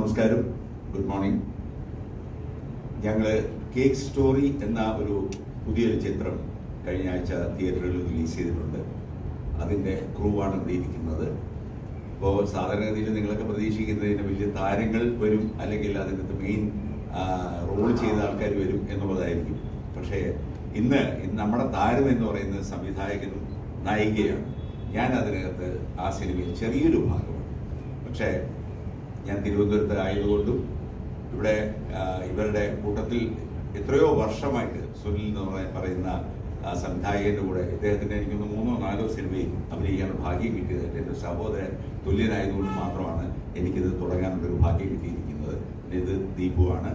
നമസ്കാരം. Good morning ഞങ്ങൾ cake story എന്ന ഒരു പുതിയൊരു ചിത്രം കഴിഞ്ഞ ആഴ്ച തിയേറ്ററിൽ റിലീസ് ചെയ്തിട്ടുണ്ട്. അതിന്റെ ക്രൂവാണ് ഇവിടെ ഇരിക്കുന്നത്. ഇപ്പോൾ സാധാരണഗതിയിൽ നിങ്ങളൊക്കെ പ്രതീക്ഷിക്കുന്നതിന് വലിയ താരങ്ങൾ വരും അല്ലെങ്കിൽ അതിനകത്ത് മെയിൻ റോൾ ചെയ്ത ആൾക്കാർ വരും എന്നുള്ളതായിരിക്കും. പക്ഷേ ഇന്ന് നമ്മുടെ താരം എന്ന് പറയുന്നത് സംവിധായകനും നായികയാണ്. ഞാൻ അതിനകത്ത് ആ സിനിമയിൽ ചെറിയൊരു ഭാഗമാണ്. പക്ഷേ ഞാൻ തിരുവനന്തപുരത്ത് ആയതുകൊണ്ടും ഇവിടെ ഇവരുടെ കൂട്ടത്തിൽ എത്രയോ വർഷമായിട്ട് സുനിൽ എന്ന് പറയ- പറയുന്ന ആ, സംവിധായകന്റെ കൂടെ ഇദ്ദേഹത്തിന് എനിക്കൊന്ന് മൂന്നോ നാലോ സിനിമയിൽ അഭിനയിക്കാൻ ഭാഗ്യം കിട്ടിയത് എന്റെ സഹോദരൻ തുല്യനായതുകൊണ്ട് മാത്രമാണ് എനിക്കിത് തുടങ്ങാനുള്ള ഒരു ഭാഗ്യം കിട്ടിയിരിക്കുന്നത്. ഇത് ദീപുവാണ്.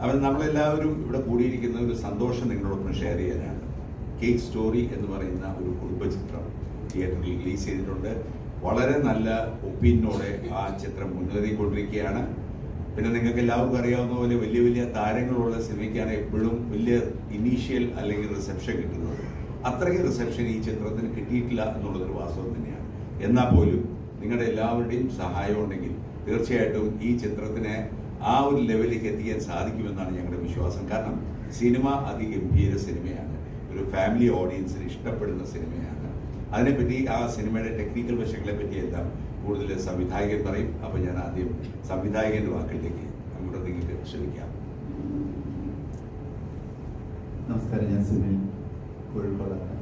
അവൻ നമ്മളെല്ലാവരും ഇവിടെ കൂടിയിരിക്കുന്ന ഒരു സന്തോഷം നിങ്ങളോടൊപ്പം ഷെയർ ചെയ്യാനാണ്. കേക്ക് സ്റ്റോറി എന്ന് പറയുന്ന ഒരു കുടുംബചിത്രം തിയേറ്ററിൽ റിലീസ് ചെയ്തിട്ടുണ്ട്. വളരെ നല്ല ഒപ്പീനിയനോടെ ആ ചിത്രം മുന്നേറിക്കൊണ്ടിരിക്കുകയാണ് പിന്നെ നിങ്ങൾക്ക് എല്ലാവർക്കും അറിയാവുന്ന പോലെ വലിയ വലിയ താരങ്ങളുള്ള സിനിമയ്ക്കാണ് എപ്പോഴും വലിയ ഇനീഷ്യൽ അല്ലെങ്കിൽ റിസപ്ഷൻ കിട്ടുന്നത്. അത്രയും റിസപ്ഷൻ ഈ ചിത്രത്തിന് കിട്ടിയിട്ടില്ല എന്നുള്ളതൊരു വാസ്തവം തന്നെയാണ്. എന്നാൽ പോലും നിങ്ങളുടെ എല്ലാവരുടെയും സഹായം ഉണ്ടെങ്കിൽ തീർച്ചയായിട്ടും ഈ ചിത്രത്തിനെ ആ ഒരു ലെവലിലേക്ക് എത്തിക്കാൻ സാധിക്കുമെന്നാണ് ഞങ്ങളുടെ വിശ്വാസം. കാരണം സിനിമ അതിഗംഭീര സിനിമയാണ്. ഒരു ഫാമിലി ഓഡിയൻസിന് ഇഷ്ടപ്പെടുന്ന സിനിമയാണ്. അതിനെപ്പറ്റി ആ സിനിമയുടെ ടെക്നിക്കൽ വശങ്ങളെ പറ്റി എല്ലാം കൂടുതൽ സംവിധായകൻ പറയും. അപ്പോൾ ഞാൻ ആദ്യം സംവിധായകന്റെ വാക്കിലേക്ക് നമ്മുടെ നിങ്ങൾക്ക് ശ്രമിക്കാം. നമസ്കാരം ഞാൻ സുനിൽ കോഴിക്കോടാണ്.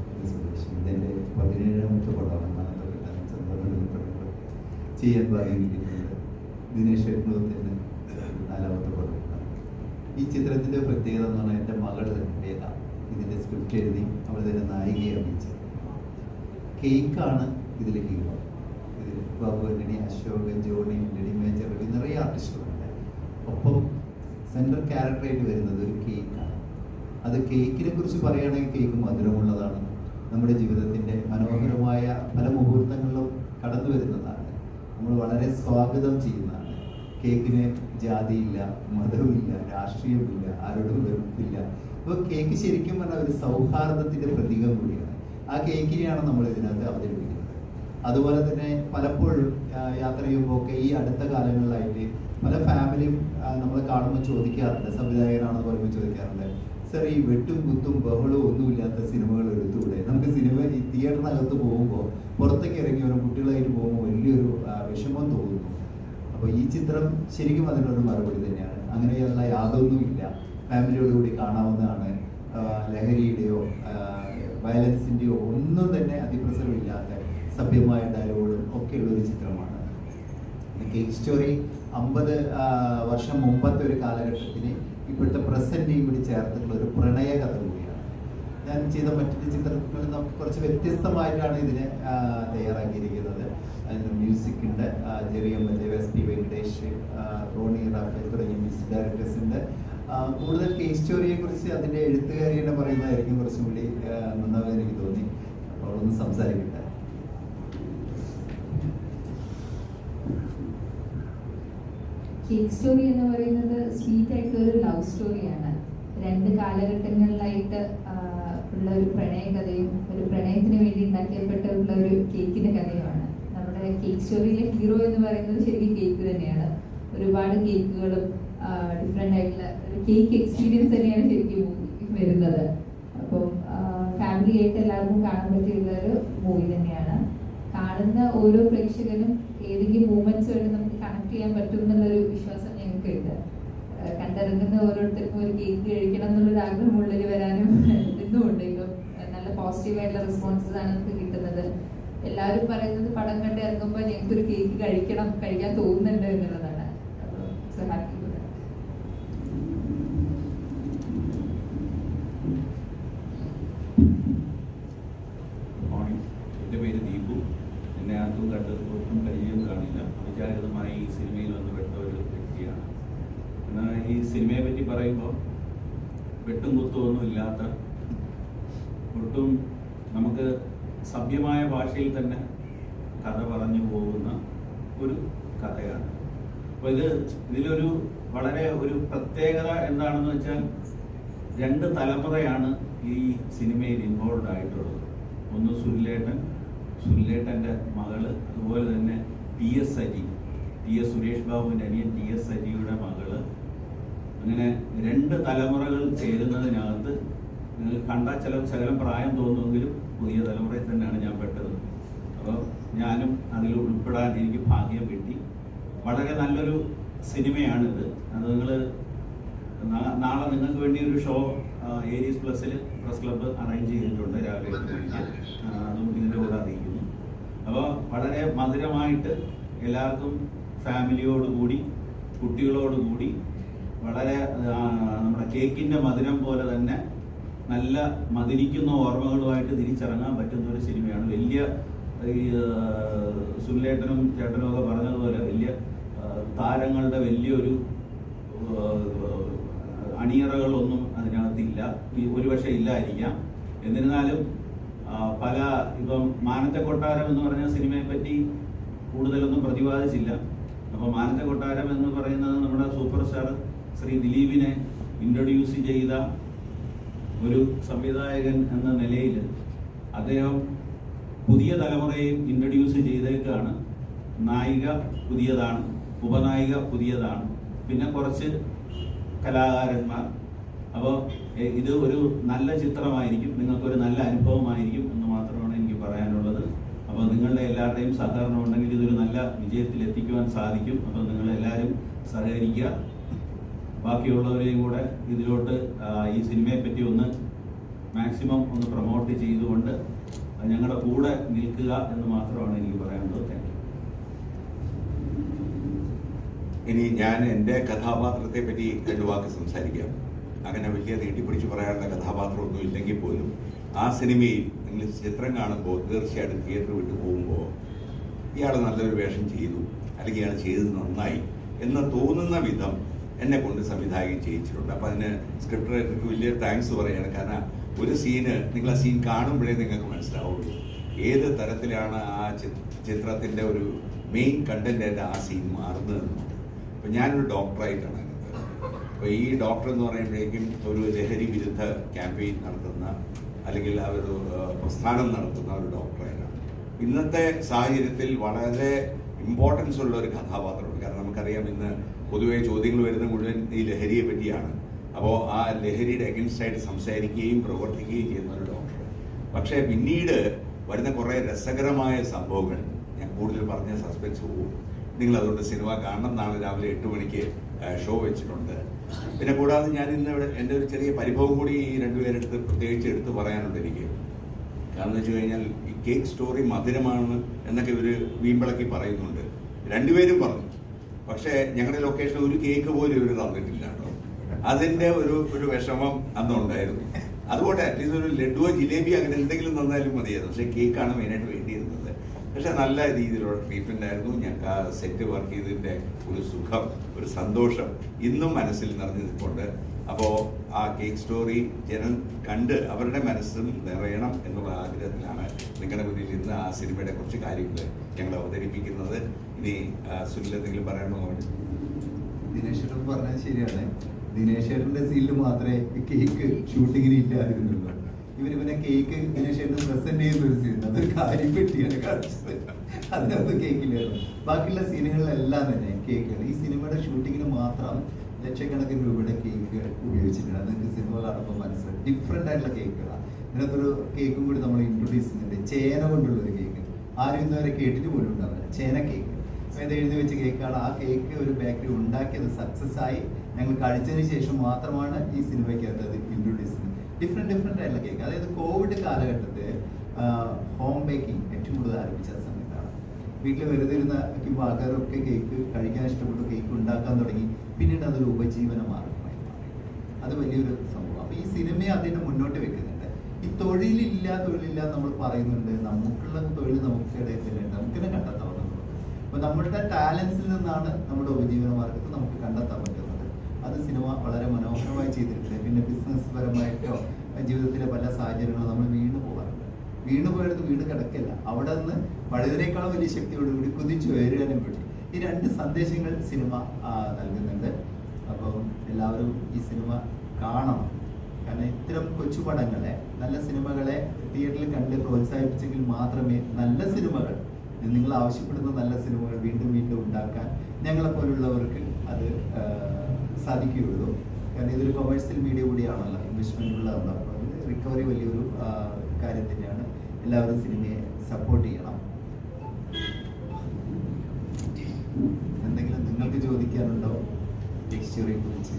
ദിനേശ് എണ്ണൂത്തിന് നാലാമത്തെ പടമാണ്. ഈ ചിത്രത്തിന്റെ പ്രത്യേകത എന്ന് പറഞ്ഞാൽ എന്റെ മകൾ തന്നെ വേദ. ഇതിന്റെ സ്ക്രിപ്റ്റ് എഴുതി അവൾ തന്നെ നായികയെ അഭിനയിച്ചത്. കേക്കാണ് ഇതിൽ ഹീറോ ഇതിൽ ബാബു ആന്റണി അശോക് ജോണി ലെഡി മേജർ ഈ നിറയെ ആർട്ടിസ്റ്റുകളുണ്ട് ഒപ്പം സെൻട്രൽ ക്യാരക്ടറായിട്ട് വരുന്നത് ഒരു കേക്കാണ് അത് കേക്കിനെ കുറിച്ച് പറയുകയാണെങ്കിൽ കേക്ക് മധുരമുള്ളതാണ്. നമ്മുടെ ജീവിതത്തിന്റെ മനോഹരമായ പല മുഹൂർത്തങ്ങളിലും കടന്നു വരുന്നതാണ്. നമ്മൾ വളരെ സ്വാഗതം ചെയ്യുന്നതാണ്. കേക്കിന് ജാതിയില്ല മതവുമില്ല രാഷ്ട്രീയമില്ല ആരോടും വെറുപ്പില്ല. അപ്പോൾ കേക്ക് ശരിക്കും പറഞ്ഞാൽ ഒരു സൗഹാർദ്ദത്തിന്റെ പ്രതീകം കൂടിയാണ്. ആ കേക്കിനെയാണ് നമ്മൾ ഇതിനകത്ത് അവതരിപ്പിക്കുന്നത്. അതുപോലെ തന്നെ പലപ്പോഴും യാത്ര ചെയ്യുമ്പോൾ ഒക്കെ ഈ അടുത്ത കാലങ്ങളിലായിട്ട് പല ഫാമിലിയും നമ്മൾ കാണുമ്പോൾ ചോദിക്കാറുണ്ട് സംവിധായകനാണെന്ന് പറയുമ്പോൾ ചോദിക്കാറുണ്ട് സർ ഈ വെട്ടും കുത്തും ബഹളവും ഒന്നുമില്ലാത്ത സിനിമകൾ എടുത്തുകൂടെ? നമുക്ക് സിനിമ ഈ തിയേറ്ററിനകത്ത് പോകുമ്പോൾ പുറത്തേക്ക് ഇറങ്ങി വരും കുട്ടികളായിട്ട് പോകുമ്പോൾ വലിയൊരു വിഷമം തോന്നുന്നു. അപ്പോൾ ഈ ചിത്രം ശരിക്കും അതിനൊരു മറുപടി തന്നെയാണ്. അങ്ങനെയുള്ള യാതൊന്നുമില്ല. ഫാമിലിയോടുകൂടി കാണാവുന്നതാണ് ലഹരിയുടെയോ വയലൻസിന്റെയോ ഒന്നും തന്നെ അതിപ്രസരമില്ലാത്ത സഭ്യമായ ഡയലോഗുകളും ഒക്കെയുള്ള ഒരു ചിത്രമാണ്. കേക്ക് സ്റ്റോറി അമ്പത് വർഷം മുമ്പത്തെ ഒരു കാലഘട്ടത്തിന് ഇപ്പോഴത്തെ പ്രസന്റ് കൂടി ചേർത്തിട്ടുള്ള ഒരു പ്രണയ കഥ കൂടിയാണ്. ഞാൻ ചെയ്ത മറ്റൊരു ചിത്രങ്ങളിൽ നമുക്ക് കുറച്ച് വ്യത്യസ്തമായിട്ടാണ് ഇതിനെ തയ്യാറാക്കിയിരിക്കുന്നത്. അതിന് മ്യൂസിക് ഉണ്ട്. ജെറിയം Jerry M L S. P. Venkatesh Ronnie Raphael തുടങ്ങിയ മ്യൂസിക് ഡയറക്ടേഴ്സ് ഉണ്ട്. കൂടുതൽ കേസ് സ്റ്റോറിയെ കുറിച്ച് അതിന്റെ എഴുത്തുകാരി തന്നെ പറയുന്നതായിരിക്കും കുറച്ചും കൂടി നന്നാവുക എനിക്ക് തോന്നി. ഒന്ന് സംസാരിക്കട്ടെ. കേക്ക് സ്റ്റോറി എന്ന് പറയുന്നത് സ്വീറ്റ് ആയിട്ടുള്ള ഒരു ലവ് സ്റ്റോറിയാണ് രണ്ട് കാലഘട്ടങ്ങളിലായിട്ട് ഉള്ള ഒരു പ്രണയകഥയും ഒരു പ്രണയത്തിന് വേണ്ടി ഉണ്ടാക്കിയപ്പെട്ടുള്ള ഒരു കേക്കിന്റെ കഥയുമാണ്. നമ്മുടെ കേക്ക് സ്റ്റോറിയിലെ ഹീറോ എന്ന് പറയുന്നത് ശരിക്കും കേക്ക് തന്നെയാണ്. ഒരുപാട് കേക്കുകളും ഡിഫറെന്റ് ആയിട്ടുള്ള ഒരു കേക്ക് എക്സ്പീരിയൻസ് തന്നെയാണ് ശരിക്കും വരുന്നത്. അപ്പം ഫാമിലി ആയിട്ട് എല്ലാവർക്കും കാണാൻ പറ്റിയുള്ള ഒരു മൂവി തന്നെയാണ്. കാണുന്ന ഓരോ പ്രേക്ഷകനും ഏതെങ്കിലും മൂമെന്റ്സ് വഴി നമുക്ക് കണക്ട് ചെയ്യാൻ പറ്റും എന്നുള്ളൊരു വിശ്വാസം ഞങ്ങൾക്ക് ഉണ്ട് കണ്ടിറങ്ങുന്ന ഓരോരുത്തർക്കും ഒരു കേക്ക് കഴിക്കണം എന്നുള്ളൊരു ആഗ്രഹം ഉള്ളിൽ വരാനും ഇന്നുമുണ്ട് ഇപ്പം നല്ല പോസിറ്റീവ് ആയിട്ടുള്ള റെസ്പോൺസസ് ആണ് നമുക്ക് കിട്ടുന്നത്. എല്ലാവരും പറയുന്നത് പടം കണ്ട് ഇറങ്ങുമ്പോൾ ഞങ്ങൾക്ക് ഒരു കേക്ക് കഴിക്കണം കഴിക്കാൻ തോന്നുന്നുണ്ട് എന്നുള്ളതാണ്. സോ ഹാപ്പി മോർണിംഗ് എന്റെ പേര് ദീപു എന്നെ ആർക്കും കണ്ട് ഒട്ടും പരിചയം കാണില്ല അവിചാരിതമായി ഈ സിനിമയിൽ വന്ന് പെട്ട ഒരു വ്യക്തിയാണ് എന്നാൽ ഈ സിനിമയെ പറ്റി പറയുമ്പോൾ വെട്ടും കുത്തും ഒന്നും ഇല്ലാത്ത ഒട്ടും നമുക്ക് സഭ്യമായ ഭാഷയിൽ തന്നെ കഥ പറഞ്ഞു പോകുന്ന ഒരു കഥയാണ്. അപ്പോൾ ഇത് ഇതിലൊരു വളരെ ഒരു പ്രത്യേകത എന്താണെന്ന് വെച്ചാൽ രണ്ട് തലമുറയാണ് ഈ സിനിമയിൽ ഇൻവോൾവ് ആയിട്ടുള്ളത്. ഒന്ന് സുനിലേട്ടൻ സുനിലേട്ടന്റെ മകൾ അതുപോലെ തന്നെ പി എസ് അരി ടി എസ് സുരേഷ് ബാബുവിന്റെ അനിയൻ ടി എസ് സജിയുടെ മകൾ. അങ്ങനെ രണ്ട് തലമുറകൾ ചേരുന്നതിനകത്ത് നിങ്ങൾ കണ്ട ചില ശകലം പ്രായം തോന്നുമെങ്കിലും പുതിയ തലമുറയിൽ തന്നെയാണ് ഞാൻ പെട്ടത്. അപ്പോൾ ഞാനും അതിൽ ഉൾപ്പെടാൻ എനിക്ക് ഭാഗ്യം കിട്ടി. വളരെ നല്ലൊരു സിനിമയാണിത്. അത് നിങ്ങൾ നാളെ നിങ്ങൾക്ക് വേണ്ടി ഒരു ഷോ ഏരീസ് പ്ലസ്സിൽ പ്രസ് ക്ലബ്ബ് അറേഞ്ച് ചെയ്തിട്ടുണ്ട് രാവിലെ അതും ഇതിന്റെ കൂടെ അറിയിക്കുന്നു. അപ്പോൾ വളരെ മധുരമായിട്ട് എല്ലാവർക്കും ഫാമിലിയോടുകൂടി കുട്ടികളോടുകൂടി വളരെ നമ്മുടെ കേക്കിന്റെ മധുരം പോലെ തന്നെ നല്ല മധുരിക്കുന്ന ഓർമ്മകളുമായിട്ട് തിരിച്ചിറങ്ങാൻ പറ്റുന്ന ഒരു സിനിമയാണ്. വലിയ ഈ സുനിലേട്ടനും ചേട്ടനും ഒക്കെ പറഞ്ഞതുപോലെ വലിയ താരങ്ങളുടെ വലിയൊരു അണിയറകളൊന്നും അതിനകത്തില്ല. ഒരുപക്ഷെ ഇല്ലായിരിക്കാം. എന്നിരുന്നാലും പല ഇപ്പം മാനത്തെ കൊട്ടാരം എന്ന് പറഞ്ഞ സിനിമയെ പറ്റി കൂടുതലൊന്നും പ്രതിപാദിച്ചില്ല. അപ്പോൾ മാനത്തെ കൊട്ടാരം എന്ന് പറയുന്നത് നമ്മുടെ സൂപ്പർ സ്റ്റാർ ശ്രീ ദിലീപിനെ ഇൻട്രൊഡ്യൂസ് ചെയ്ത ഒരു സംവിധായകൻ എന്ന നിലയിൽ അദ്ദേഹം പുതിയ തലമുറയെ ഇൻട്രൊഡ്യൂസ് ചെയ്തേക്കാണ്. നായിക പുതിയതാണ് ഉപനായിക പുതിയതാണ് പിന്നെ കുറച്ച് കലാകാരന്മാർ. അപ്പോൾ ഇത് ഒരു നല്ല ചിത്രമായിരിക്കും നിങ്ങൾക്കൊരു നല്ല അനുഭവമായിരിക്കും എന്ന് മാത്രമാണ് എനിക്ക് പറയാനുള്ളത്. അപ്പോൾ നിങ്ങളുടെ എല്ലാവരുടെയും സഹകരണം ഉണ്ടെങ്കിൽ ഇതൊരു നല്ല വിജയത്തിൽ എത്തിക്കുവാൻ സാധിക്കും. അപ്പോൾ നിങ്ങൾ എല്ലാവരും സഹകരിക്കുക. ബാക്കിയുള്ളവരെയും കൂടെ ഇതിലോട്ട് ഈ സിനിമയെ പറ്റി ഒന്ന് മാക്സിമം ഒന്ന് പ്രൊമോട്ട് ചെയ്തുകൊണ്ട് ഞങ്ങളുടെ കൂടെ നിൽക്കുക എന്ന് മാത്രമാണ് എനിക്ക് പറയാനുള്ളത്. താങ്ക് ഇനി ഞാൻ എന്റെ കഥാപാത്രത്തെ പറ്റി രണ്ട് വാക്ക് സംസാരിക്കാം. അങ്ങനെ വലിയ നീട്ടിപ്പിടിച്ച് പറയാനുള്ള കഥാപാത്രമൊന്നും ഇല്ലെങ്കിൽ പോലും ആ സിനിമയിൽ നിങ്ങൾ ചിത്രം കാണുമ്പോൾ തീർച്ചയായിട്ടും തിയേറ്റർ വിട്ടു പോകുമ്പോൾ ഇയാൾ നല്ലൊരു വേഷം ചെയ്തു അല്ലെങ്കിൽ ഇയാൾ ചെയ്തത് നന്നായി എന്ന് തോന്നുന്ന വിധം എന്നെ കൊണ്ട് സംവിധായകൻ ചെയ്യിച്ചിട്ടുണ്ട്. അപ്പം അതിന് സ്ക്രിപ്റ്റ് റൈറ്റർക്ക് വലിയ താങ്ക്സ് പറയാണ്. കാരണം ഒരു സീന് നിങ്ങൾ ആ സീൻ കാണുമ്പോഴേ നിങ്ങൾക്ക് മനസ്സിലാവുള്ളൂ. ഏത് തരത്തിലാണ് ആ ചിത്രത്തിന്റെ ഒരു മെയിൻ കണ്ടന്റ് ആ സീൻ മാറുന്നതെന്നുണ്ട് അപ്പം ഞാനൊരു ഡോക്ടറായിട്ടാണ് അതിനകത്ത്. അപ്പോൾ ഈ ഡോക്ടർ എന്ന് പറയുമ്പോഴേക്കും ഒരു ലഹരി വിരുദ്ധ ക്യാമ്പയിൻ നടത്തുന്ന അല്ലെങ്കിൽ ആ ഒരു പ്രസ്ഥാനം നടത്തുന്ന ഒരു ഡോക്ടറായിട്ടാണ് ഇന്നത്തെ സാഹചര്യത്തിൽ വളരെ ഇമ്പോർട്ടൻസ് ഉള്ള ഒരു കഥാപാത്രമാണ് കാരണം നമുക്കറിയാം ഇന്ന് പൊതുവെ ചോദ്യങ്ങൾ വരുന്ന മുഴുവൻ ഈ ലഹരിയെ പറ്റിയാണ്. അപ്പോൾ ആ ലഹരിയുടെ അഗൻസ്റ്റ് ആയിട്ട് സംസാരിക്കുകയും പ്രവർത്തിക്കുകയും ചെയ്യുന്ന ഒരു ഡോക്ടർ പക്ഷേ പിന്നീട് വരുന്ന കുറേ രസകരമായ സംഭവങ്ങൾ ഞാൻ കൂടുതൽ പറഞ്ഞ സസ്പെൻസ് പോകും. നിങ്ങൾ അതുകൊണ്ട് സിനിമ കാണണം നാളെ രാവിലെ എട്ട് മണിക്ക് ഷോ വെച്ചിട്ടുണ്ട്. പിന്നെ കൂടാതെ ഞാൻ ഇന്ന് എന്റെ ഒരു ചെറിയ പരിഭവം കൂടി ഈ രണ്ടുപേരെടുത്ത് പ്രത്യേകിച്ച് എടുത്ത് പറയാനുണ്ട് എനിക്ക്. കാരണം വെച്ച് കഴിഞ്ഞാൽ ഈ കേക്ക് സ്റ്റോറി മധുരമാണ് എന്നൊക്കെ ഇവർ വീമ്പിളക്കി പറയുന്നുണ്ട്. രണ്ടുപേരും പറഞ്ഞു. പക്ഷേ ഞങ്ങളുടെ ലൊക്കേഷൻ ഒരു കേക്ക് പോലും ഇവർ തന്നിട്ടില്ല കേട്ടോ. അതിന്റെ ഒരു ഒരു വിഷമം അന്നുണ്ടായിരുന്നു. അതുകൊണ്ട് അറ്റ്ലീസ്റ്റ് ഒരു ലഡുവോ ജിലേബി അങ്ങനെ എന്തെങ്കിലും തന്നാലും മതിയായിരുന്നു. പക്ഷേ കേക്കാണ് മെയിനായിട്ട് വേണ്ടിയിരുന്നത്. പക്ഷെ നല്ല രീതിയിലുള്ള ട്രീറ്റ്മെന്റ് ആയിരുന്നു. ഞങ്ങൾക്ക് ആ സെറ്റ് വർക്ക് ചെയ്തിന്റെ ഒരു സുഖം ഒരു സന്തോഷം ഇന്നും മനസ്സിൽ നിറഞ്ഞു നിൽപ്പുണ്ട്. അപ്പോൾ ആ കേക്ക് സ്റ്റോറി ജനം കണ്ട് അവരുടെ മനസ്സും നിറയണം എന്നുള്ള ആഗ്രഹത്തിലാണ് നിങ്ങളുടെ മുന്നിൽ ഇന്ന് ആ സിനിമയുടെ കുറച്ച് കാര്യങ്ങൾ ഞങ്ങൾ അവതരിപ്പിക്കുന്നത്. ഇനി സുനിൽ എന്തെങ്കിലും പറയണോ ദിനേശേട്ടൻ പറഞ്ഞത് ശരിയാണ്. ദിനേശ്വരന്റെ സീനിൽ മാത്രമേ കേക്ക് ഷൂട്ടിങ്ങിന് ഇല്ലായിരുന്നുള്ളൂ ഇവർ പിന്നെ കേക്ക് ദിനേശ്വരന് പ്രസന്റ് ചെയ്യുന്ന ഒരു സീൻ അതൊരു കാര്യം പെട്ടിയാണ് കാണിച്ചത്. അതിനകത്ത് കേക്കില്ലായിരുന്നു ബാക്കിയുള്ള സീനുകളിലെല്ലാം തന്നെ കേക്കാണ് ഈ സിനിമയുടെ ഷൂട്ടിങ്ങിന് മാത്രം ലക്ഷക്കണക്കിന് രൂപയുടെ കേക്കുകൾ ഉപയോഗിച്ചിട്ടുണ്ട്. അതൊക്കെ സിനിമ കാണുമ്പോൾ മനസ്സിലായി. ഡിഫറെന്റ് ആയിട്ടുള്ള കേക്കുകളാണ് ഇതിനകത്തൊരു കേക്കും കൂടി നമ്മൾ ഇൻട്രൊഡ്യൂസ് ചെയ്യുന്നുണ്ട്. ചേന കൊണ്ടുള്ള ഒരു കേക്ക്. ആരും ഇന്നുവരെ കേട്ടിട്ട് പോലും ഉണ്ടാവില്ല. ചേന കേക്ക്. ഇത് എഴുതി വെച്ച കേക്കാണ്. ആ കേക്ക് ഒരു ബേക്കറി ഉണ്ടാക്കിയത് സക്സസ് ആയി. ഞങ്ങൾ കഴിച്ചതിന് ശേഷം മാത്രമാണ് ഈ സിനിമയ്ക്കകത്ത് അത് ഇൻട്രൊഡ്യൂസ് ചെയ്യുന്നത്. ഡിഫറെന്റ് ഡിഫറെന്റ് ആയിട്ടുള്ള കേക്ക്. അതായത് കോവിഡ് കാലഘട്ടത്തിൽ ഹോം ബേക്കിംഗ് ഏറ്റവും കൂടുതൽ ആരംഭിച്ച സമയത്താണ് വീട്ടിൽ വെറുതെ ഇരുന്ന ആൾക്കാരൊക്കെ കേക്ക് കഴിക്കാൻ ഇഷ്ടപ്പെട്ടു കേക്ക് ഉണ്ടാക്കാൻ തുടങ്ങി. പിന്നീട് അതൊരു ഉപജീവന മാർഗമായി മാറി. അത് വലിയൊരു സംഭവം. അപ്പോൾ ഈ സിനിമയെ അതിനെ മുന്നോട്ട് വെക്കുന്നുണ്ട്. ഈ തൊഴിലില്ല തൊഴിലില്ല നമ്മൾ പറയുന്നുണ്ട്. നമുക്കുള്ള തൊഴിൽ നമുക്ക് നമുക്കിടയിൽ നമുക്ക് തന്നെ കണ്ടെത്താവുന്നത് അപ്പോൾ നമ്മളുടെ ടാലൻസിൽ നിന്നാണ് നമ്മുടെ ഉപജീവന മാർഗത്തെ നമുക്ക് കണ്ടെത്താൻ പറ്റുന്നത്. അത് സിനിമ വളരെ മനോഹരമായി ചെയ്തിട്ടുണ്ട്. പിന്നെ ബിസിനസ് പരമായിട്ടോ ജീവിതത്തിലെ പല സാഹചര്യങ്ങളും നമ്മൾ വീണ് പോകാറുണ്ട്. വീണ് പോയെടുത്ത് വീട് കിടക്കില്ല. അവിടെ നിന്ന് പഴയതിനേക്കാളും വലിയ ശക്തിയോടുകൂടി കുതിച്ചു ഉയരാനും പറ്റി. ഈ രണ്ട് സന്ദേശങ്ങൾ സിനിമ നൽകുന്നുണ്ട്. അപ്പോൾ എല്ലാവരും ഈ സിനിമ കാണണം. കാരണം ഇത്തരം കൊച്ചു പടങ്ങളെ നല്ല സിനിമകളെ തിയേറ്ററിൽ കണ്ട് പ്രോത്സാഹിപ്പിച്ചെങ്കിൽ മാത്രമേ നല്ല സിനിമകൾ നിങ്ങൾ ആവശ്യപ്പെടുന്ന നല്ല സിനിമകൾ വീണ്ടും വീണ്ടും ഉണ്ടാക്കാൻ ഞങ്ങളെപ്പോലുള്ളവർക്ക് അത് സാധിക്കുകയുള്ളൂ. കാരണം ഇതൊരു കൊമേഴ്സ്യൽ മീഡിയ കൂടിയാണല്ലോ. ഇൻവെസ്റ്റ്മെന്റ് ഉള്ളതെന്ന് അപ്പോൾ റിക്കവറി വലിയൊരു കാര്യം തന്നെയാണ് എല്ലാവരും സിനിമയെ സപ്പോർട്ട് ചെയ്യണം. എന്തെങ്കിലും നിങ്ങൾക്ക് ചോദിക്കാനുണ്ടോ? ടെക്സ്റ്ററിയെ കുറിച്ച്.